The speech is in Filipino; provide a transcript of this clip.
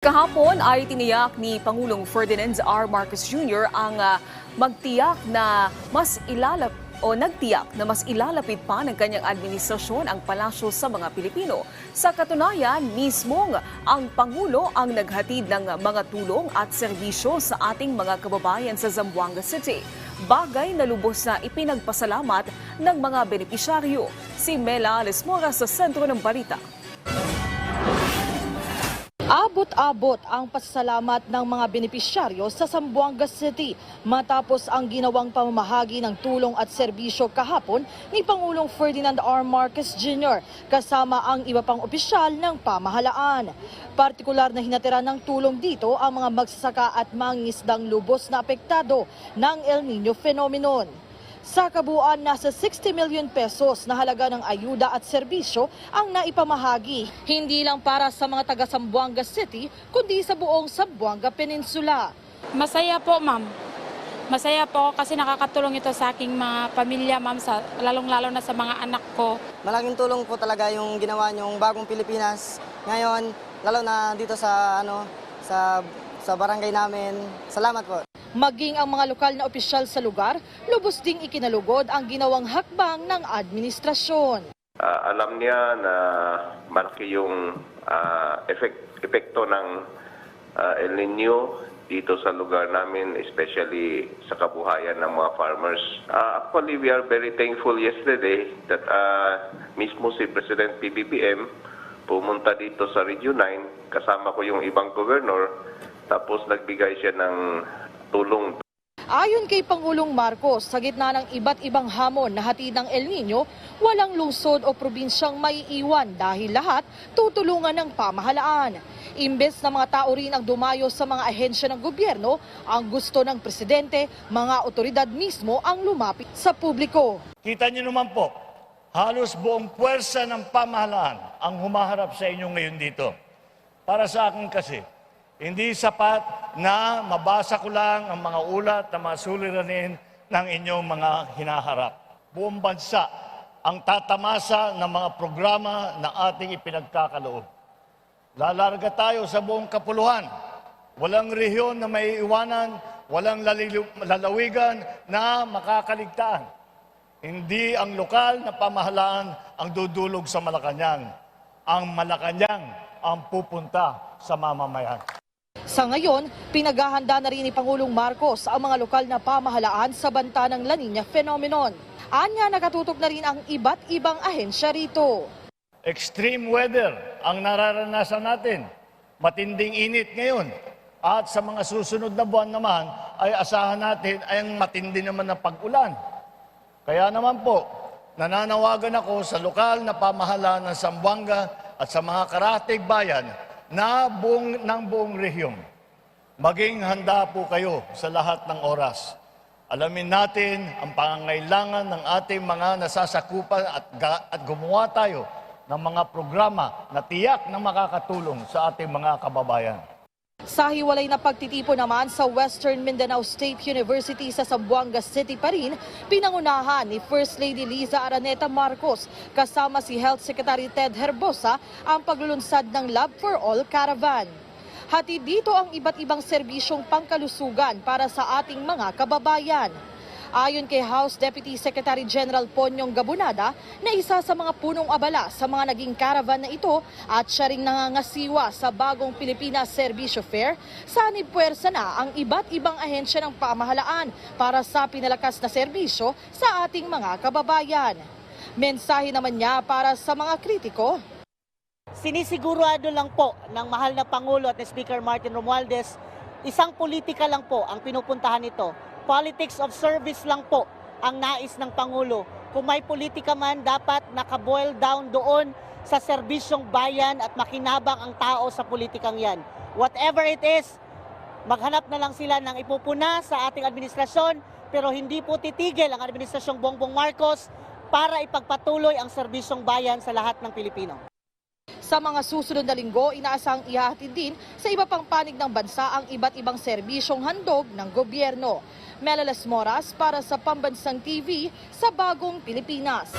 Kahapon ay tiniyak ni Pangulong Ferdinand R. Marcos Jr. ang ah, magtiyak na mas ilalap o nagtiyak na mas ilalapit pa ng kanyang administrasyon ang palasyo sa mga Pilipino. Sa katunayan, mismong ang Pangulo ang naghatid ng mga tulong at serbisyo sa ating mga kababayan sa Zamboanga City. Bagay na lubos na ipinagpasalamat ng mga benepisyaryo. Si Mela Lesmora sa sentro ng balita. Abot-abot ang pasasalamat ng mga benepisyaryo sa Zamboanga City matapos ang ginawang pamamahagi ng tulong at serbisyo kahapon ni Pangulong Ferdinand R. Marcos Jr. kasama ang iba pang opisyal ng pamahalaan. Partikular na hinatira ng tulong dito ang mga magsasaka at mangingisdang lubos na apektado ng El Nino phenomenon. Sa kabuuan, nasa 60 million pesos na halaga ng ayuda at serbisyo ang naipamahagi. Hindi lang para sa mga taga Sambuanga City, kundi sa buong Sambuanga Peninsula. Masaya po, ma'am. Masaya po kasi nakakatulong ito sa aking mga pamilya, ma'am, sa, lalong-lalo na sa mga anak ko. Malaking tulong po talaga yung ginawa niyong bagong Pilipinas. Ngayon, lalo na dito sa ano sa sa barangay namin. Salamat po. Maging ang mga lokal na opisyal sa lugar, lubos ding ikinalugod ang ginawang hakbang ng administrasyon. Ah, alam niya na malaki yung ah, effect, epekto ng ah, El Nino dito sa lugar namin, especially sa kabuhayan ng mga farmers. Ah, actually, we are very thankful yesterday that ah, mismo si President PBBM pumunta dito sa Region 9, kasama ko yung ibang governor, tapos nagbigay siya ng tulong Ayon kay Pangulong Marcos, sa gitna ng iba't ibang hamon na hatid ng El Nino, walang lungsod o probinsyang may iwan dahil lahat tutulungan ng pamahalaan. Imbes na mga tao rin ang dumayo sa mga ahensya ng gobyerno, ang gusto ng presidente, mga otoridad mismo ang lumapit sa publiko. Kita niyo naman po, halos buong puwersa ng pamahalaan ang humaharap sa inyo ngayon dito. Para sa akin kasi, hindi sapat na mabasa ko lang ang mga ulat na mga suliranin ng inyong mga hinaharap. Buong bansa ang tatamasa ng mga programa na ating ipinagkakaloob. Lalarga tayo sa buong kapuluhan. Walang rehiyon na may iwanan, walang lalawigan na makakaligtaan. Hindi ang lokal na pamahalaan ang dudulog sa Malacanang. Ang Malacanang ang pupunta sa mamamayan. Sa ngayon, pinaghahanda na rin ni Pangulong Marcos ang mga lokal na pamahalaan sa banta ng La Nina phenomenon. Anya nakatutok na rin ang iba't ibang ahensya rito. Extreme weather ang nararanasan natin. Matinding init ngayon. At sa mga susunod na buwan naman ay asahan natin ay ang matindi naman na pag-ulan. Kaya naman po, nananawagan ako sa lokal na pamahalaan ng Sambuanga at sa mga karatig bayan na buong, ng buong rehiyon. Maging handa po kayo sa lahat ng oras. Alamin natin ang pangangailangan ng ating mga nasasakupan at, at gumawa tayo ng mga programa na tiyak na makakatulong sa ating mga kababayan. Sa hiwalay na pagtitipon naman sa Western Mindanao State University sa Zamboanga City pa rin, pinangunahan ni First Lady Liza Araneta Marcos kasama si Health Secretary Ted Herbosa ang paglulunsad ng Lab for All Caravan. Hati dito ang iba't ibang serbisyong pangkalusugan para sa ating mga kababayan. Ayon kay House Deputy Secretary General Ponyong Gabunada na isa sa mga punong abala sa mga naging caravan na ito at siya ring nangangasiwa sa bagong Pilipinas Servisyo Fair, sanib puwersa na ang iba't ibang ahensya ng pamahalaan para sa pinalakas na serbisyo sa ating mga kababayan. Mensahe naman niya para sa mga kritiko, Sinisigurado lang po ng mahal na Pangulo at ni Speaker Martin Romualdez, isang politika lang po ang pinupuntahan nito. Politics of service lang po ang nais ng Pangulo. Kung may politika man, dapat nakaboil down doon sa serbisyong bayan at makinabang ang tao sa politikang yan. Whatever it is, maghanap na lang sila ng ipupuna sa ating administrasyon pero hindi po titigil ang administrasyong Bongbong Marcos para ipagpatuloy ang serbisyong bayan sa lahat ng Pilipino. Sa mga susunod na linggo, inaasang ihahatid din sa iba pang panig ng bansa ang iba't ibang serbisyong handog ng gobyerno. Melalas Moras para sa Pambansang TV sa Bagong Pilipinas.